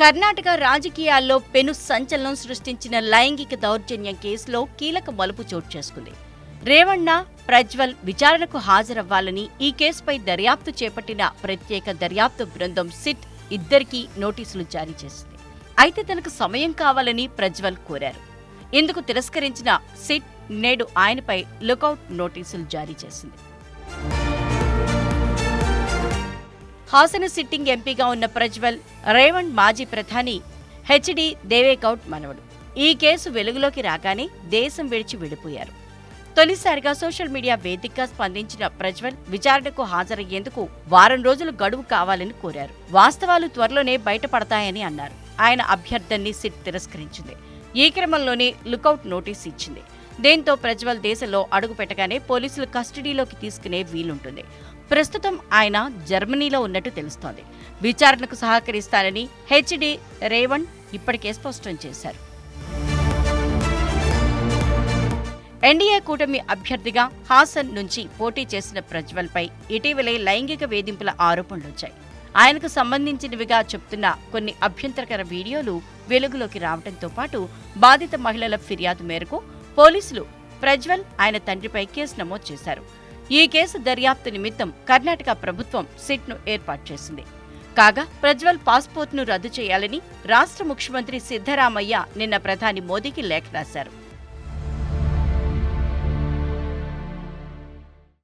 కర్ణాటక రాజకీయాల్లో పెను సంచలనం సృష్టించిన లైంగిక దౌర్జన్యం కేసులో కీలక మలుపు చోటు చేసుకుంది. రేవణ్ణ ప్రజ్వల్ విచారణకు హాజరవ్వాలని ఈ కేసుపై దర్యాప్తు చేపట్టిన ప్రత్యేక దర్యాప్తు బృందం సిట్ ఇద్దరికీ నోటీసులు జారీ చేసింది. అయితే తనకు సమయం కావాలని ప్రజ్వల్ కోరారు. ఇందుకు తిరస్కరించిన సిట్ నేడు ఆయనపై లుకౌట్ నోటీసులు జారీ చేసింది. హాసన సిట్టింగ్ ఎంపీగా ఉన్న ప్రజ్వల్ రేవండ్ మాజీ ప్రధాని హెచ్డి దేవేగౌడ్ మనవడు. ఈ కేసు వెలుగులోకి రాగానే దేశం విడిచి విడిపోయారు. తొలిసారిగా సోషల్ మీడియా వేదికగా స్పందించిన ప్రజ్వల్ విచారణకు హాజరయ్యేందుకు వారం రోజులు గడువు కావాలని కోరారు. వాస్తవాలు త్వరలోనే బయటపడతాయని అన్నారు. ఆయన అభ్యర్థనని సిట్ తిరస్కరించింది. ఈ క్రమంలోనే లుకౌట్ నోటీస్ ఇచ్చింది. దీంతో ప్రజ్వల్ దేశంలో అడుగు పెట్టగానే పోలీసులు కస్టడీలోకి తీసుకునే వీలుంటుంది. ప్రస్తుతం ఆయన జర్మనీలో ఉన్నట్టు తెలుస్తోంది. విచారణకు సహకరిస్తానని హెచ్డి రేవణ్ ఇప్పటికే స్పష్టం చేశారు. ఎన్డీఏ కూటమి అభ్యర్థిగా హాసన్ నుంచి పోటీ చేసిన ప్రజ్వల్పై ఇటీవలే లైంగిక వేధింపుల ఆరోపణలొచ్చాయి. ఆయనకు సంబంధించినవిగా చెప్తున్న కొన్ని అభ్యంతరకర వీడియోలు వెలుగులోకి రావడంతో పాటు బాధిత మహిళల ఫిర్యాదు మేరకు పోలీసులు ప్రజ్వల్ ఆయన తండ్రిపై కేసు నమోదు చేశారు. ఈ కేసు దర్యాప్తు నిమిత్తం కర్ణాటక ప్రభుత్వం సిట్ను ఏర్పాటు చేసింది. కాగా ప్రజ్వల్ పాస్పోర్ట్ను రద్దు చేయాలని రాష్ట్ర ముఖ్యమంత్రి సిద్ధరామయ్య నిన్న ప్రధాని మోదీకి లేఖ రాశారు.